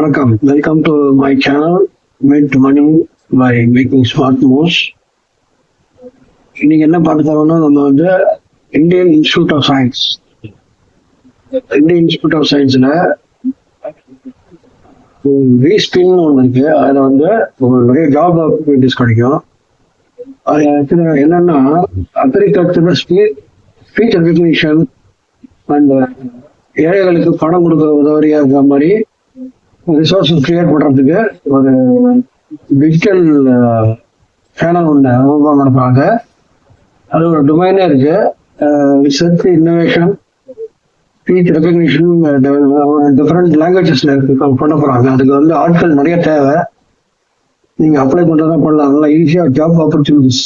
வணக்கம். Welcome to my channel made money by making smart moves இன்னைக்கு என்ன பார்க்க போறோம்னா நம்ம வந்து Indian institute of science Indian institute of சயின்ஸ்ல ரீஸ்பின் ஒன்று இருக்கு. அதில் வந்து உங்களுக்கு நிறைய ஜாப் ஆப்பர்ச்சுனிட்டிஸ் கிடைக்கும். அது என்னன்னா அக்ரிகல்ச்சர் ஸ்பீச் ரெகக்னிஷன் அண்ட் ஏழைகளுக்கு பணம் கொடுக்க உதவியாக இருக்கிற மாதிரி ரிசோர்ஸஸ் கிரியேட் பண்ணுறதுக்கு ஒரு டிஜிட்டல் சேனல் ஒன்று ஓப்பன் பண்ணுறாங்க அது ஒரு டொமைனே இருக்கு. Research innovation speech recognition different லாங்குவேஜஸில் இருக்கு. பண்ண போகிறாங்க அதுக்கு வந்து ஆட்கள் நிறைய தேவை. நீங்கள் அப்ளை பண்ணுறதா பண்ணலாம். நல்லா ஈஸியாக job opportunities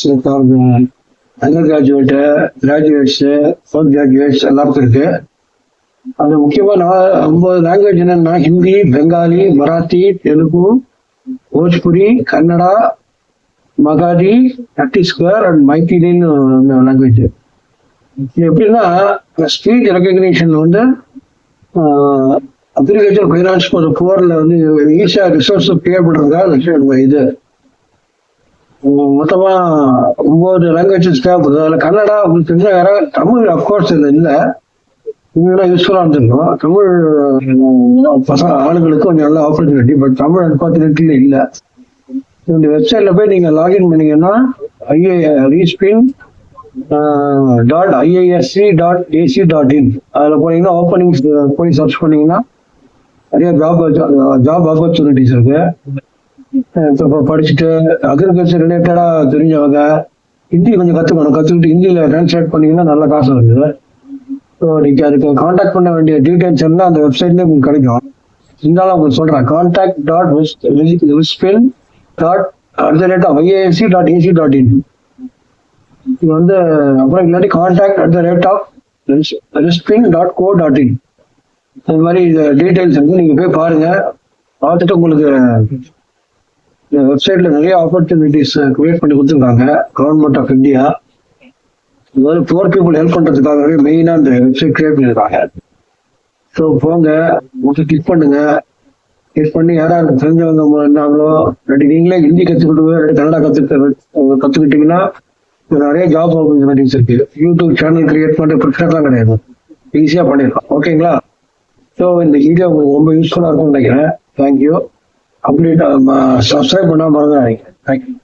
under graduate graduates post graduates எல்லாருக்கும் இருக்குது அது முக்கியமா நான் ஒன்பது லாங்குவேஜ் என்னன்னா ஹிந்தி பெங்காலி மராத்தி தெலுங்கு போஜ்புரி கன்னடா மகாதி சத்தீஸ்கர் அண்ட் மைத்திலின்னு லாங்குவேஜ் எப்படின்னா ஸ்பீச் ரெக்கக்னிஷன் வந்து அக்ரிகல்ச்சர் ஃபைனான்ஸ் போகிற போரில் வந்து ஈஸியாக ரிசோர்ஸ் பண்ணுறதுக்காக பண்றதுக்காக இது. மொத்தமாக ஒம்பது லாங்குவேஜஸ் தேவைப்படுது. அதில் கன்னடா அப்படின்னு தெரிஞ்சால் யாராவது தமிழ் அப்கோர்ஸ் இதுல இல்லை. இதெல்லாம் யூஸ்ஃபுல்லாக இருந்திருக்கும் தமிழ் பசங்க ஆளுங்களுக்கு கொஞ்சம் நல்ல ஆப்பர்ச்சுனிட்டி பட் தமிழ் அன்பார்ச்சுனிட்டில இல்லை. இந்த வெப்சைட்ல போய் நீங்க லாகின் பண்ணீங்கன்னா I A respin dot IASC dot AC dot in அதில் போனீங்கன்னா ஓப்பனிங்ஸ் போய் சர்ச் பண்ணீங்கன்னா நிறைய ஜாப் ஜாப் ஆப்பர்ச்சுனிட்டிஸ் இருக்கு. இப்போ படிச்சுட்டு அக்ரிகல்ச்சர் ரிலேட்டடாக தெரிஞ்சவங்க ஹிந்தி கொஞ்சம் கற்றுக்கணும் கற்றுக்கிட்டு ஹிந்தியில் டிரான்ஸ்லேட் பண்ணீங்கன்னா நல்ல காசு வருது ஸோ நீங்கள் அதுக்கு காண்டாக்ட் பண்ண வேண்டிய டீட்டெயில்ஸ் எல்லாம் அந்த வெப்சைட்லேயே உங்களுக்கு கிடைக்கும். இருந்தாலும் உங்களுக்கு சொல்கிறேன் contact dot RESPIN dot at the rate of IISc dot AC dot in இது வந்து அப்புறம் இல்லாட்டி contact at the rate of RESPIN dot co dot in அது மாதிரி டீட்டெயில்ஸ் வந்து நீங்கள் போய் பாருங்கள் பார்த்துட்டு உங்களுக்கு இந்த வெப்சைட்டில் நிறைய ஆப்பர்ச்சுனிட்டிஸ் க்ரியேட் பண்ணி கொடுத்துருக்காங்க. கவர்மெண்ட் ஆஃப் இந்தியா இது புவர் பீப்புள் ஹெல்ப் பண்றதுக்காகவே மெயினாக இந்த வெப்சைட் கிரியேட் பண்ணியிருக்காங்க ஸோ போங்க உங்களுக்கு கிளிக் பண்ணுங்க. கிளிக் பண்ணி யாராவது தெரிஞ்சவங்க இருந்தாங்களோ இல்லாட்டி நீங்களே ஹிந்தி கற்றுக்கிட்டு ரெண்டு கன்னடா கற்றுக்க கற்றுக்கிட்டீங்கன்னா நிறைய ஜாப் ஆப்பர்ச்சுனிட்டிஸ் இருக்கு. யூடியூப் சேனல் கிரியேட் பண்ற பிரச்சனைலாம் கிடையாது. ஈஸியாக பண்ணிடலாம். ஓகேங்களா ஸோ இந்த வீடியோ உங்களுக்கு ரொம்ப யூஸ்ஃபுல்லாக இருக்கும்னு நினைக்கிறேன். தேங்க்யூ அப்டேட் சப்ஸ்கிரைப் பண்ணாமல் மறந்துடாதீங்க. தேங்க்யூ